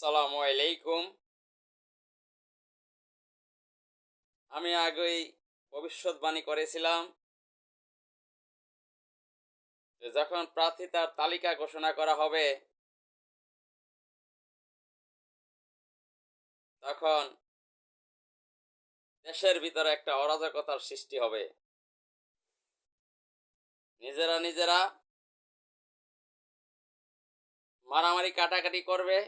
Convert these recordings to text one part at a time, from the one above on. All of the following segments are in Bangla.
সালামু আলাইকুম। আমি আগেই ভবিষ্যৎবাণী করেছিলাম যখন প্রার্থিতার তালিকা ঘোষণা করা হবে, তখন দেশের ভিতরে একটা অরাজকতার সৃষ্টি হবে। নিজেরা নিজেরা মারামারি কাটাকাটি করবে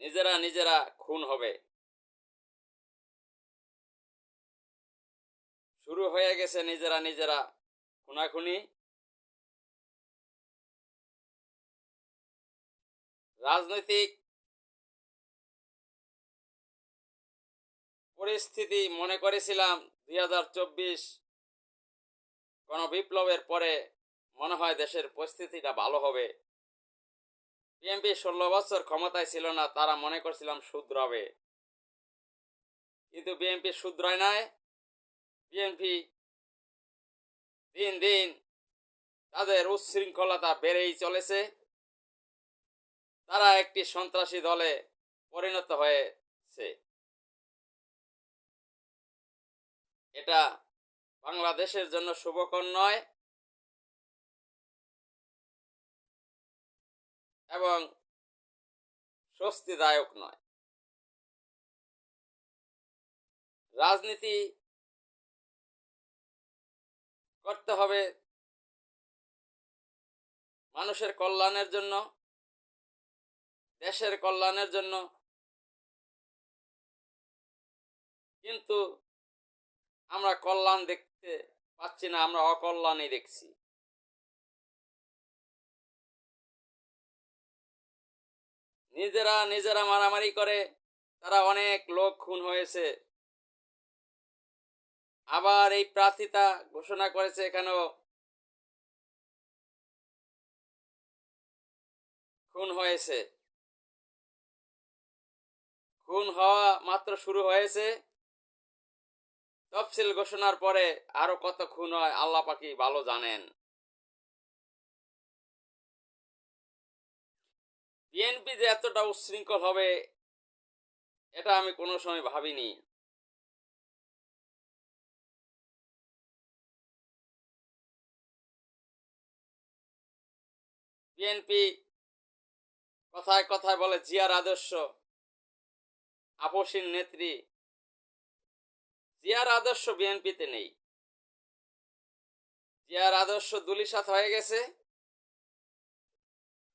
নিজেরা নিজেরা খুন হবে। শুরু হয়ে গেছে নিজেরা নিজেরা খুনাখুনি। রাজনৈতিক পরিস্থিতি মনে করেছিলাম দুই হাজার চব্বিশ গণবিপ্লবের পরে মনে হয় দেশের পরিস্থিতিটা ভালো হবে। বিএনপি ষোলো বছর ক্ষমতায় ছিল না, তারা মনে করছিলাম শুধরাবে। কিন্তু বিএনপি শুধরায় নাই। বিএনপি দিন দিন তাদের উচ্ছৃঙ্খলতা বেড়েই চলেছে। তারা একটি সন্ত্রাসী দলে পরিণত হয়েছে। এটা বাংলাদেশের জন্য শুভকর নয় এবং স্বস্তিদায়ক নয়। রাজনীতি করতে হবে মানুষের কল্যাণের জন্য, দেশের কল্যাণের জন্য। কিন্তু আমরা কল্যাণ দেখতে পাচ্ছি না, আমরা অকল্যাণই দেখছি। নিজেরা নিজেরা মারামারি করে, তারা অনেক লোক খুন হয়েছে। আবার এই প্রার্থিতা ঘোষণা করেছে এখানেও খুন হয়েছে। খুন হওয়া মাত্র শুরু হয়েছে। তফসিল ঘোষণার পরে আরও কত খুন হয়, আল্লাহ পাকি ভালো জানেন। বিএনপি যে এতটা উচ্ছৃঙ্খল হবে, এটা আমি কোনো সময় ভাবিনি। বিএনপি কথায় কথায় বলে, জিয়ার আদর্শ আপসীন নেত্রী। জিয়ার আদর্শ বিএনপিতে নেই। জিয়ার আদর্শ দুলিশাত হয়ে গেছে।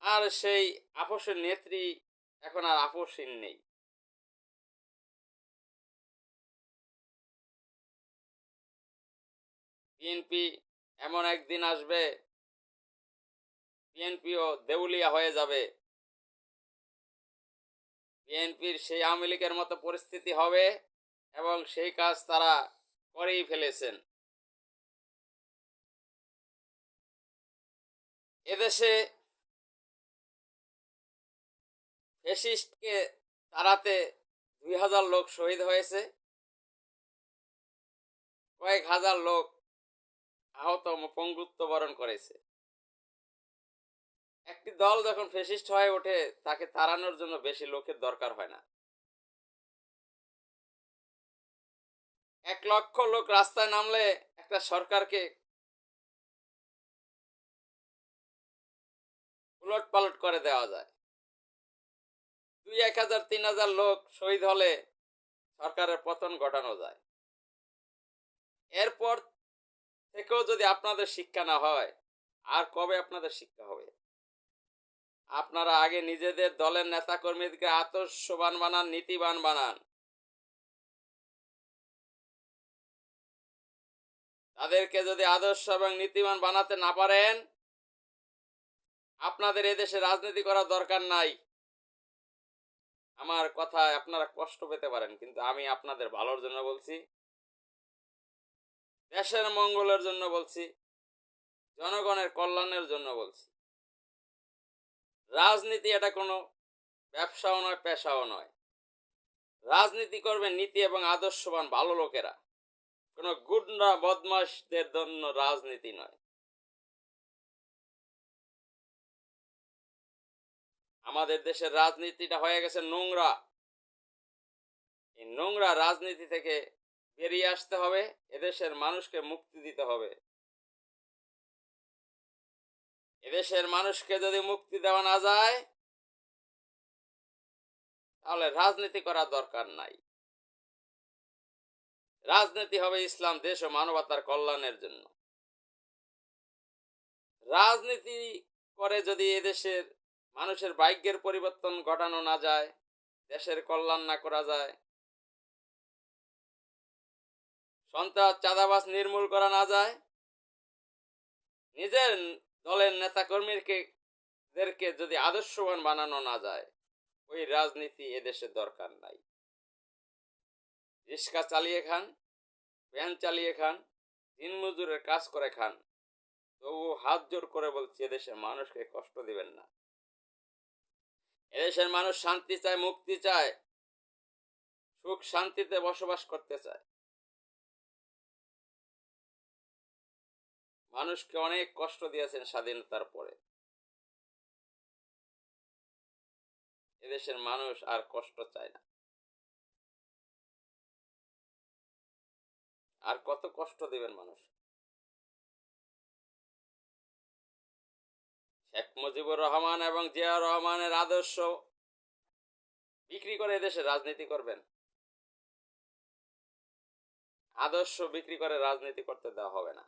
আর সেই আপসের নেত্রী এখন আর আপসীন নেই। বিএনপি এমন একদিন আসবে বিএনপিও দেউলিয়া হয়ে যাবে। বিএনপির সেই আওয়ামী লীগের মতো পরিস্থিতি হবে এবং সেই কাজ তারা করেই ফেলেছেন। এদেশে ফেসিস্টকে তাড়াতে দুই হাজার লোক শহীদ হয়েছে। কয়েক হাজার লোক আহত পঙ্গুত্ব বরণ করেছে। একটি দল যখন ফেসিস্ট হয়ে ওঠে, তাকে তাড়ানোর জন্য বেশি লোকের দরকার হয় না। এক লক্ষ লোক রাস্তায় নামলে একটা সরকারকে উলট পালট করে দেওয়া যায়। দুই এক হাজার তিন হাজার লোক শহীদ হলে সরকারের পতন ঘটানো যায়। এরপর থেকেও যদি আপনাদের শিক্ষা না হয়, আর কবে আপনাদের শিক্ষা হবে? আপনারা আগে নিজেদের দলের নেতা কর্মীদেরকে আদর্শবান বানান, নীতিবান বানান। তাদেরকে যদি আদর্শ এবং নীতিবান বানাতে না পারেন, আপনাদের এদেশে রাজনীতি করার দরকার নাই। আমার কথায় আপনারা কষ্ট পেতে পারেন, কিন্তু আমি আপনাদের ভালোর জন্য বলছি, দেশের মঙ্গলের জন্য বলছি, জনগণের কল্যাণের জন্য বলছি। রাজনীতি এটা কোনো ব্যবসাও নয়, পেশাও নয়। রাজনীতি করবে নীতি এবং আদর্শবান ভালো লোকেরা। কোনো গুন্ডা বদমাসদের জন্য রাজনীতি নয়। আমাদের দেশের রাজনীতিটা হয়ে গেছে নোংরা। এই নোংরা রাজনীতি থেকে বেরিয়ে আসতে হবে, এদেশের মানুষকে মুক্তি দিতে হবে। এদেশের মানুষকে যদি মুক্তি দেওয়া না যায়, তাহলে রাজনীতি করার দরকার নাই। রাজনীতি হবে ইসলাম, দেশ ও মানবতার কল্যাণের জন্য। রাজনীতি করে যদি এদেশের মানুষের ভাগ্যের পরিবর্তন ঘটানো না যায়, দেশের কল্যাণ না করা যায়। সন্ত্রাস চাঁদাবাস নির্মূল করা না যায়। নিজের দলের নেতাকর্মীকে, দেরকে যদি আদর্শবান বানানো না যায়, ওই রাজনীতি এদেশে দরকার নাই। রিক্সা চালিয়ে খান, ভ্যান চালিয়ে খান, দিনমজুরের কাজ করে খান। তবু হাত জোর করে বলছি, এদেশের মানুষকে কষ্ট দিবেন না। এদেশের মানুষ শান্তি চায়, মুক্তি চায়, সুখ শান্তিতে বসবাস করতে চায়। মানুষকে অনেক কষ্ট দিয়েছেন স্বাধীনতার পরে। এদেশের মানুষ আর কষ্ট চায় না। আর কত কষ্ট দিবেন মানুষ? শেখ মুজিবুর রহমান এবং জিয়া রহমানের আদর্শ বিক্রি করে এদেশে রাজনীতি করবেন। আদর্শ বিক্রি করে রাজনীতি করতে দেওয়া হবে না।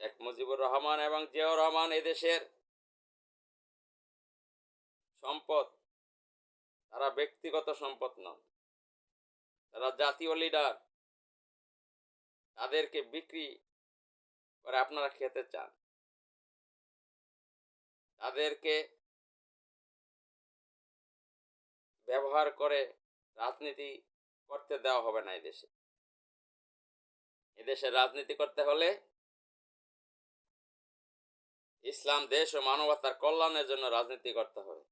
শেখ মুজিবুর রহমান এবং জিয়াউর রহমান এদেশের সম্পদ, তারা ব্যক্তিগত সম্পদ নন। তারা জাতীয় লিডার তাদেরকে বিক্রি করে আপনারা খেতে চান। তাদেরকে ব্যবহার করে রাজনীতি করতে দেওয়া হবে না এদেশে এদেশে রাজনীতি করতে হলে ইসলাম, দেশ ও মানবতার কল্যাণের জন্য রাজনীতি করতে হবে।